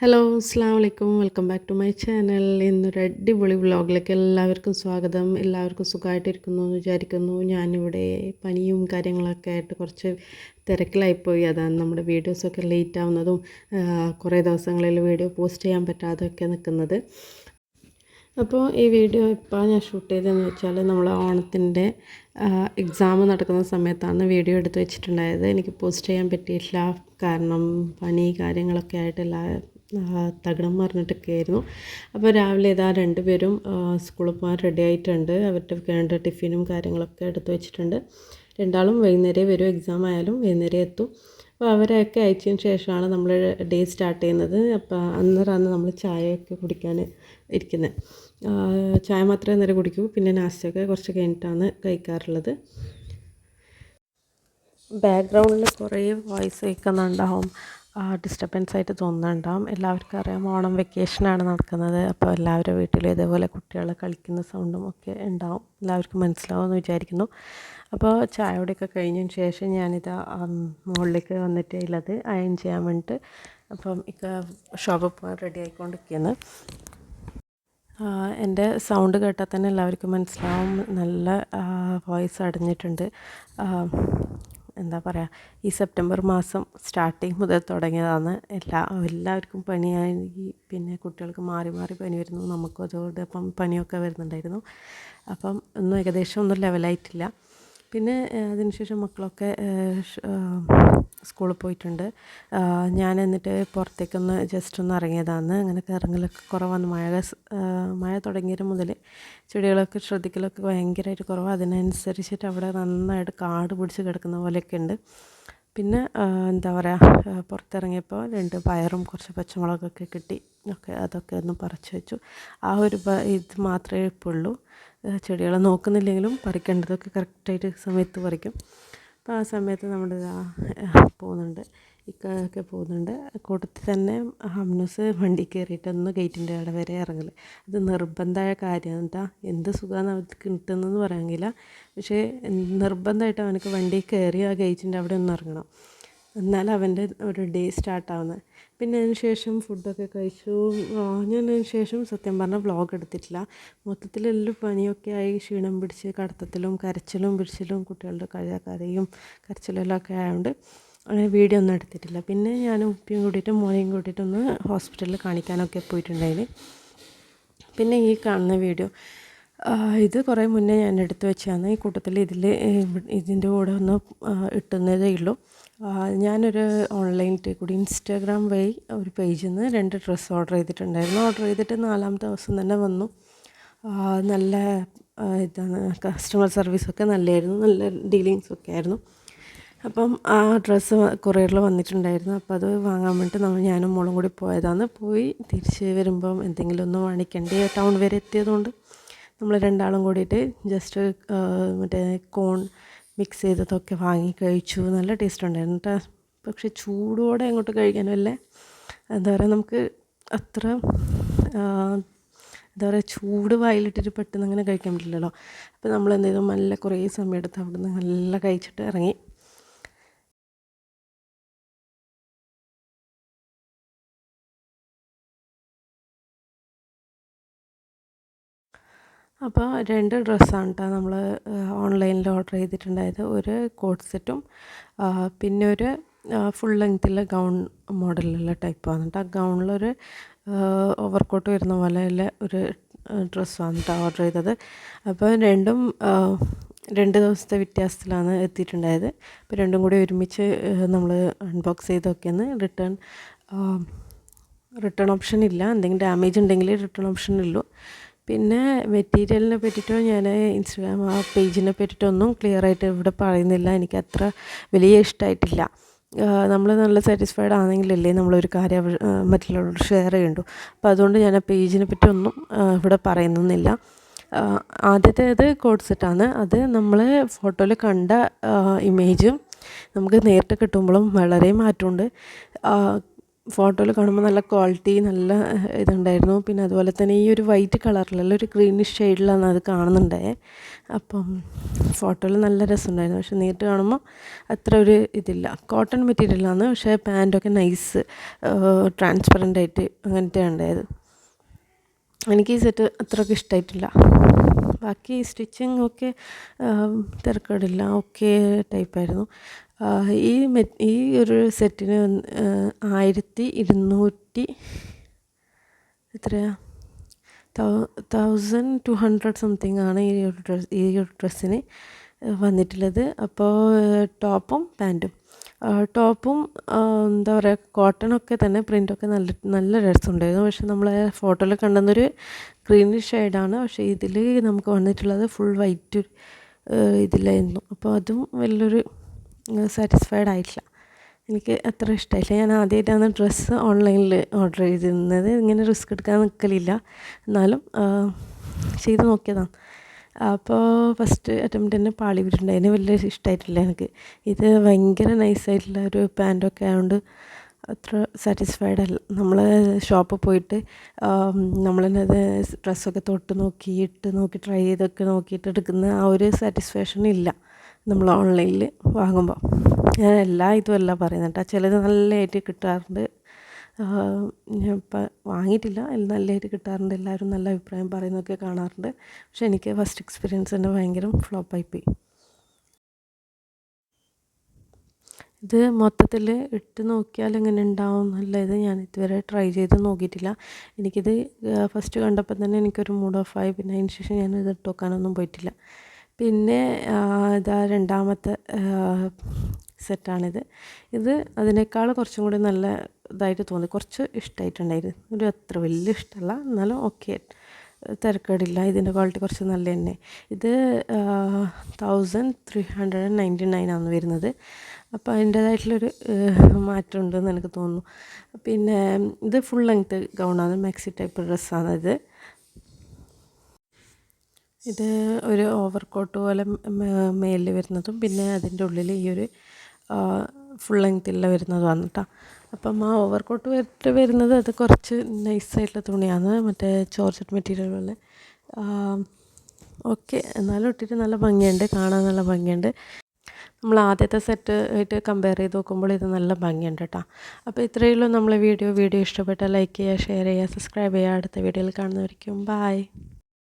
Hello അസ്സാം വലൈക്കും welcome back to my channel ഇന്നൊരു അടിപൊളി വ്ളോഗിലേക്ക് എല്ലാവർക്കും സ്വാഗതം. എല്ലാവർക്കും സുഖമായിട്ടിരിക്കുന്നു എന്ന് വിചാരിക്കുന്നു. ഞാനിവിടെ പനിയും കാര്യങ്ങളൊക്കെ ആയിട്ട് കുറച്ച് തിരക്കിലായിപ്പോയി. അതാണ് നമ്മുടെ വീഡിയോസൊക്കെ ലേറ്റ് ആവുന്നതും കുറേ ദിവസങ്ങളിൽ വീഡിയോ പോസ്റ്റ് ചെയ്യാൻ പറ്റാതെയൊക്കെ നിൽക്കുന്നത്. അപ്പോൾ ഈ വീഡിയോ ഇപ്പോൾ ഞാൻ ഷൂട്ട് ചെയ്തതെന്ന് വെച്ചാൽ നമ്മൾ ഓണത്തിന്റെ എക്സാം നടക്കുന്ന സമയത്താണ് വീഡിയോ എടുത്ത് വെച്ചിട്ടുണ്ടായത്. എനിക്ക് പോസ്റ്റ് ചെയ്യാൻ പറ്റിയിട്ടില്ല. കാരണം പനി കാര്യങ്ങളൊക്കെ ആയിട്ട് എല്ലാ തകിടം മറിഞ്ഞിട്ടൊക്കെ ആയിരുന്നു. അപ്പോൾ രാവിലെ ഇതാ രണ്ടുപേരും സ്കൂളിൽ പോകാൻ റെഡി ആയിട്ടുണ്ട്. അവരുടെ വേണ്ട ടിഫിനും കാര്യങ്ങളൊക്കെ എടുത്തു വെച്ചിട്ടുണ്ട്. രണ്ടാളും വൈകുന്നേരം വരും എക്സാം ആയാലും വൈകുന്നേരം എത്തും. അപ്പോൾ അവരെയൊക്കെ അയച്ചതിന് ശേഷമാണ് നമ്മൾ ഡേ സ്റ്റാർട്ട് ചെയ്യുന്നത്. അപ്പോൾ അന്നേരമാണ് നമ്മൾ ചായയൊക്കെ കുടിക്കാൻ ഇരിക്കുന്നത്. ചായ മാത്രമേ നേരെ കുടിക്കൂ. പിന്നെ നാസ്റ്റൊക്കെ കുറച്ച് കഴിഞ്ഞിട്ടാണ് കഴിക്കാറുള്ളത്. ബാക്ക്ഗ്രൗണ്ടിൽ കുറേ വോയിസ് കേൾക്കുന്നുണ്ടാവും. ഡിസ്റ്റർബൻസ് ആയിട്ട് തോന്നുന്നുണ്ടാവും. എല്ലാവർക്കും അറിയാം ഓണം വെക്കേഷനാണ് നടക്കുന്നത്. അപ്പോൾ എല്ലാവരും വീട്ടിലും ഇതേപോലെ കുട്ടികൾ കളിക്കുന്ന സൗണ്ടും ഒക്കെ ഉണ്ടാവും. എല്ലാവർക്കും മനസ്സിലാവുമെന്ന് വിചാരിക്കുന്നു. അപ്പോൾ ചായ കഴിഞ്ഞതിന് ശേഷം ഞാനിത് മുകളിലേക്ക് വന്നിട്ട് ഉള്ളത്. അയൺ ചെയ്യാൻ വേണ്ടിയിട്ട് അപ്പം ഇക്ക ഷോപ്പിൽ പോകാൻ റെഡി ആയിക്കൊണ്ടിരിക്കുന്നത് എന്റെ സൗണ്ട് കേട്ടാൽ തന്നെ എല്ലാവർക്കും മനസ്സിലാവും. നല്ല വോയിസ് അടഞ്ഞിട്ടുണ്ട്. എന്താ പറയുക ഈ സെപ്റ്റംബർ മാസം സ്റ്റാർട്ടിങ് മുതൽ തുടങ്ങിയതാണ്. എല്ലാ എല്ലാവർക്കും പനിയായി പിന്നെ കുട്ടികൾക്ക് മാറി മാറി പനി വരുന്നു നമുക്കും അതോടൊപ്പം പനിയൊക്കെ വരുന്നുണ്ടായിരുന്നു. അപ്പം ഒന്നും ഏകദേശം ഒന്നും ലെവലായിട്ടില്ല പിന്നെ അതിനുശേഷം മക്കളൊക്കെ സ്കൂളിൽ പോയിട്ടുണ്ട്. ഞാൻ എന്നിട്ട് പുറത്തേക്കൊന്ന് ജസ്റ്റ് ഒന്ന് ഇറങ്ങിയതാണ്. അങ്ങനെ ഇറങ്ങലൊക്കെ കുറവാണ്. മഴ മഴ തുടങ്ങിയത് മുതൽ ചെടികളൊക്കെ ശ്രദ്ധിക്കലൊക്കെ ഭയങ്കരമായിട്ട് കുറവാണ് അതിനനുസരിച്ചിട്ട് അവിടെ നന്നായിട്ട് കാട് പിടിച്ച് കിടക്കുന്ന പോലെയൊക്കെ ഉണ്ട്. പിന്നെ എന്താ പറയുക പുറത്തിറങ്ങിയപ്പോൾ രണ്ട് പയറും കുറച്ച് പച്ചമുളകൊക്കെ കിട്ടി. ഒക്കെ അതൊക്കെ ഒന്ന് പറിച്ചു വെച്ചു. ആ ഒരു ഇത് മാത്രമേ ഇപ്പോൾ ഉള്ളൂ. ചെടികളെ നോക്കുന്നില്ലെങ്കിലും പറിക്കേണ്ടതൊക്കെ കറക്റ്റായിട്ട് സമയത്ത് പറിക്കും. അപ്പോൾ ആ സമയത്ത് നമ്മുടെ പോകുന്നുണ്ട്. ഇക്കൊക്കെ പോകുന്നുണ്ട്. കൂട്ടത്തിൽ തന്നെ ഹംനൂസ് വണ്ടി കയറിയിട്ട് ഒന്ന് ഗേറ്റിന്റെ അവിടെ വരെ ഇറങ്ങൽ അത് നിർബന്ധമായ കാര്യമാണ് കേട്ടോ എന്ത് സുഖമാണ് അവർക്ക് കിട്ടുന്നതെന്ന് പറയാമെങ്കില്ല പക്ഷേ നിർബന്ധമായിട്ട് അവനക്ക് വണ്ടി കയറി ആ ഗേറ്റിന്റെ അവിടെ ഒന്ന് ഇറങ്ങണം. എന്നാൽ അവന്റെ ഒരു ഡേ സ്റ്റാർട്ടാവുന്നത്. പിന്നെ അതിന് ശേഷം ഫുഡൊക്കെ കഴിച്ചു. ഞാൻ ശേഷം സത്യം പറഞ്ഞാൽ വ്ളോഗ് എടുത്തിട്ടില്ല. മൊത്തത്തിൽ എല്ലാം പനിയൊക്കെ ആയി ക്ഷീണം പിടിച്ച് കടത്തത്തിലും കരച്ചിലും പിടിച്ചിലും കുട്ടികളുടെ കരയും കരച്ചിലെല്ലാം ഒക്കെ ആയതുകൊണ്ട് അങ്ങനെ വീഡിയോ ഒന്നും എടുത്തിട്ടില്ല. പിന്നെ ഞാൻ ഉപ്പിയും കൂട്ടിയിട്ട് മോനെയും കൂട്ടിയിട്ടൊന്ന് ഹോസ്പിറ്റലിൽ കാണിക്കാനൊക്കെ പോയിട്ടുണ്ടായിരുന്നു പിന്നെ ഈ കാണുന്ന വീഡിയോ ഇത് കുറേ മുന്നേ ഞാൻ എടുത്ത് വെച്ചാണ്. ഈ കൂട്ടത്തിൽ ഇതിൽ ഇതിന്റെ കൂടെ ഒന്ന് ഇട്ടുന്നതേ ഉള്ളൂ. ഞാനൊരു ഓൺലൈൻ കൂടി ഇൻസ്റ്റാഗ്രാം വഴി ഒരു പേജിൽ നിന്ന് രണ്ട് ഡ്രസ്സ് ഓർഡർ ചെയ്തിട്ടുണ്ടായിരുന്നു. ഓർഡർ ചെയ്തിട്ട് നാലാമത്തെ ദിവസം തന്നെ വന്നു. നല്ല ഇതാണ് കസ്റ്റമർ സർവീസൊക്കെ നല്ലതായിരുന്നു നല്ല ഡീലിങ്സൊക്കെ ആയിരുന്നു. അപ്പം ആ ഡ്രസ്സ് കൊറിയറിൽ വന്നിട്ടുണ്ടായിരുന്നു. അപ്പോൾ അത് വാങ്ങാൻ വേണ്ടിയിട്ട് നമ്മൾ ഞാനും മോളും കൂടി പോയതാണ്. പോയി തിരിച്ച് വരുമ്പം എന്തെങ്കിലും ഒന്ന് വാങ്ങിക്കേണ്ടി? ടൗൺ വരെ എത്തിയതുകൊണ്ട്. നമ്മൾ രണ്ടാളും കൂടിയിട്ട് ജസ്റ്റ് മറ്റേ കോൺ മിക്സ് ചെയ്തതൊക്കെ വാങ്ങി കഴിച്ചു. നല്ല ടേസ്റ്റ് ഉണ്ടായിരുന്നു കേട്ടോ പക്ഷേ ചൂടോടെ അങ്ങോട്ട് കഴിക്കാനല്ലേ എന്താ പറയുക നമുക്ക് അത്ര എന്താ പറയുക ചൂട് വായിലിട്ടിട്ട് പെട്ടെന്ന് അങ്ങനെ കഴിക്കാൻ പറ്റില്ലല്ലോ. അപ്പോൾ നമ്മൾ എന്ത് ചെയ്തു? നല്ല കുറേ സമയം എടുത്ത് അവിടെ നിന്ന് നല്ല കഴിച്ചിട്ട് ഇറങ്ങി. അപ്പോൾ രണ്ട് ഡ്രസ്സാണ് കേട്ടോ നമ്മൾ ഓൺലൈനിൽ ഓർഡർ ചെയ്തിട്ടുണ്ടായത്. ഒരു കോട്ട് സെറ്റും പിന്നെ ഒരു ഫുൾ ലെങ്തിലെ ഗൗൺ മോഡലുള്ള ടൈപ്പ് കേട്ടോ ആ ഗൗണിലൊരു ഓവർ കോട്ട് വരുന്ന പോലെയുള്ള ഒരു ഡ്രസ്സാണ് കേട്ടോ ഓർഡർ ചെയ്തത്. അപ്പോൾ രണ്ടും രണ്ട് ദിവസത്തെ വ്യത്യാസത്തിലാണ് എത്തിയിട്ടുണ്ടായത്. അപ്പോൾ രണ്ടും കൂടി ഒരുമിച്ച് നമ്മൾ അൺബോക്സ് ചെയ്തൊക്കെയാണ് റിട്ടേൺ റിട്ടേൺ ഓപ്ഷൻ ഇല്ല. എന്തെങ്കിലും ഡാമേജ് ഉണ്ടെങ്കിൽ റിട്ടേൺ ഓപ്ഷൻ ഉള്ളൂ പിന്നെ മെറ്റീരിയലിനെ പറ്റിയിട്ടോ ഞാൻ ഇൻസ്റ്റഗ്രാം ആ പേജിനെ പറ്റിയിട്ടൊന്നും ക്ലിയർ ആയിട്ട് ഇവിടെ പറയുന്നില്ല. എനിക്ക് അത്ര വലിയ ഇഷ്ടമായിട്ടില്ല നമ്മൾ നല്ല സാറ്റിസ്ഫൈഡ് ആണെങ്കിലല്ലേ നമ്മളൊരു കാര്യം മറ്റുള്ളവരോട് ഷെയർ ചെയ്യണ്ടു. അപ്പോൾ അതുകൊണ്ട് ഞാൻ ആ പേജിനെ പറ്റി ഒന്നും ഇവിടെ പറയുന്നില്ല ആദ്യത്തേത് കോഡ്സെറ്റാണ് അത് നമ്മൾ ഫോട്ടോയിൽ കണ്ട ഇമേജും നമുക്ക് നേരിട്ട് കിട്ടുമ്പോഴും വളരെ മാറ്റമുണ്ട്. ഫോട്ടോയിൽ കാണുമ്പോൾ നല്ല ക്വാളിറ്റി നല്ല ഇതുണ്ടായിരുന്നു. പിന്നെ അതുപോലെ തന്നെ ഈ ഒരു വൈറ്റ് കളറിലല്ല ഒരു ഗ്രീനിഷ് ഷെയ്ഡിലാണ് അത് കാണുന്നുണ്ടേ. അപ്പം ഫോട്ടോയിൽ നല്ല രസമുണ്ടായിരുന്നു. പക്ഷെ നേരിട്ട് കാണുമ്പോൾ അത്ര ഒരു ഇതില്ല. കോട്ടൺ മെറ്റീരിയലാണ് പക്ഷേ പാന്റൊക്കെ നൈസ് ട്രാൻസ്പെറന്റ് ആയിട്ട് അങ്ങനത്തെ ഉണ്ടായത്. എനിക്ക് ഈ സെറ്റ് അത്രയ്ക്ക് ഇഷ്ടമായിട്ടില്ല ബാക്കി സ്റ്റിച്ചിങ് ഒക്കെ തിരക്കേടില്ല. ഓക്കെ ടൈപ്പായിരുന്നു. ഈ ഈ ഒരു സെറ്റിന് ആയിരത്തി ഇരുന്നൂറ്റി എത്രയാ? തൗസൻഡ് ടു ഹൺഡ്രഡ് സംതിങ് ആണ് ഈ ഒരു ഡ്രസ് ഈ ഒരു ഡ്രസ്സിന് വന്നിട്ടുള്ളത്. അപ്പോൾ ടോപ്പും പാന്റും ടോപ്പും എന്താ പറയുക കോട്ടണൊക്കെ തന്നെ പ്രിന്റൊക്കെ നല്ല നല്ല രസമുണ്ടായിരുന്നു. പക്ഷെ നമ്മൾ ഫോട്ടോയിൽ കണ്ടെന്നൊരു ഗ്രീനിഷ് ഷെയ്ഡാണ് പക്ഷേ ഇതിൽ നമുക്ക് വന്നിട്ടുള്ളത് ഫുൾ വൈറ്റ് ഇതിലായിരുന്നു. അപ്പോൾ അതും വലിയൊരു സാറ്റിസ്ഫൈഡ് ആയിട്ടില്ല. എനിക്ക് അത്ര ഇഷ്ടമായില്ല ഞാൻ ആദ്യമായിട്ടാണ് ഡ്രസ്സ് ഓൺലൈനിൽ ഓർഡർ ചെയ്തിരുന്നത്. ഇങ്ങനെ റിസ്ക് എടുക്കാൻ നിൽക്കലില്ല എന്നാലും ചെയ്ത് നോക്കിയതാണ്. അപ്പോൾ ഫസ്റ്റ് അറ്റംപ്റ്റ് തന്നെ പാളി വിട്ടിട്ടുണ്ടായിരുന്നു വലിയ ഇഷ്ടമായിട്ടില്ല എനിക്ക്. ഇത് ഭയങ്കര നൈസായിട്ടുള്ള ഒരു പാന്റൊക്കെ ആയതുകൊണ്ട് അത്ര സാറ്റിസ്ഫൈഡ് അല്ല. നമ്മൾ ഷോപ്പിൽ പോയിട്ട് നമ്മൾ തന്നെ അത് ഡ്രസ്സൊക്കെ തൊട്ട് നോക്കി ഇട്ട് നോക്കി ട്രൈ ചെയ്തൊക്കെ നോക്കിയിട്ട് എടുക്കുന്ന ആ ഒരു സാറ്റിസ്ഫാക്ഷൻ ഇല്ല. നമ്മൾ ഓൺലൈനിൽ വാങ്ങുമ്പോൾ. ഞാൻ എല്ലാ ഇതും അല്ല പറയുന്നത് കേട്ടോ. ചിലത് നല്ലതായിട്ട് കിട്ടാറുണ്ട്. ഞാൻ ഇപ്പം വാങ്ങിയിട്ടില്ല. നല്ലതായിട്ട് കിട്ടാറുണ്ട്. എല്ലാവരും നല്ല അഭിപ്രായം പറയുന്നതൊക്കെ കാണാറുണ്ട്. പക്ഷെ എനിക്ക് ഫസ്റ്റ് എക്സ്പീരിയൻസ് തന്നെ ഭയങ്കര ഫ്ലോപ്പായിപ്പോയി ഇത് മൊത്തത്തിൽ ഇട്ട് നോക്കിയാൽ എങ്ങനെ ഉണ്ടാവും എന്നുള്ളത് ഞാൻ ഇതുവരെ ട്രൈ ചെയ്ത് നോക്കിയിട്ടില്ല. എനിക്കിത് ഫസ്റ്റ് കണ്ടപ്പോൾ തന്നെ എനിക്കൊരു മൂഡ് ഓഫായി പിന്നെ അതിന് ശേഷം ഞാൻ ഇത് ഇട്ട് നോക്കാനൊന്നും പോയിട്ടില്ല. പിന്നെ ഇതാ രണ്ടാമത്തെ സെറ്റാണിത്. ഇത് അതിനേക്കാൾ കുറച്ചും കൂടി നല്ല ഇതായിട്ട് തോന്നി. കുറച്ച് ഇഷ്ടമായിട്ടുണ്ടായിരുന്നു ഒരു അത്ര വലിയ ഇഷ്ടമല്ല. എന്നാലും ഓക്കെ. തിരക്കേടില്ല. ഇതിന്റെ ക്വാളിറ്റി കുറച്ച് നല്ല തന്നെ. ഇത് thousand three hundred and ninety nine ആണ് വരുന്നത്. അപ്പോൾ അതിന്റേതായിട്ടുള്ളൊരു മാറ്റം ഉണ്ടെന്ന് എനിക്ക് തോന്നുന്നു. പിന്നെ ഇത് ഫുൾ ലെങ്ത്ത് ഗൗണാണ് മാക്സി ടൈപ്പ് ഡ്രസ്സാണ് ഇത് ഇത് ഒരു ഓവർ കോട്ട് പോലെ മേലിൽ വരുന്നതും പിന്നെ അതിന്റെ ഉള്ളിൽ ഈ ഒരു ഫുൾ ലെങ്ത്തിലുള്ള വരുന്നതുമാണ് കേട്ടോ അപ്പം ആ ഓവർ കോട്ട് വരിട്ട് വരുന്നത് അത് കുറച്ച് നൈസായിട്ടുള്ള തുണിയാണ്. മറ്റേ ചോർച്ചറ്റ് മെറ്റീരിയൽ പോലെ. ഓക്കെ എന്നാലും ഇട്ടിട്ട് നല്ല ഭംഗിയുണ്ട്. കാണാൻ നല്ല ഭംഗിയുണ്ട്. നമ്മൾ ആദ്യത്തെ സെറ്റ് ആയിട്ട് കമ്പയർ ചെയ്ത് നോക്കുമ്പോൾ ഇത് നല്ല ഭംഗിയുണ്ട് കേട്ടോ അപ്പോൾ ഇത്രയേ ഉള്ളൂ നമ്മളെ വീഡിയോ. വീഡിയോ ഇഷ്ടപ്പെട്ടാൽ ലൈക്ക് ചെയ്യുക ഷെയർ ചെയ്യുക സബ്സ്ക്രൈബ് ചെയ്യുക. അടുത്ത വീഡിയോയിൽ കാണുന്നവരിക്കും ബായ്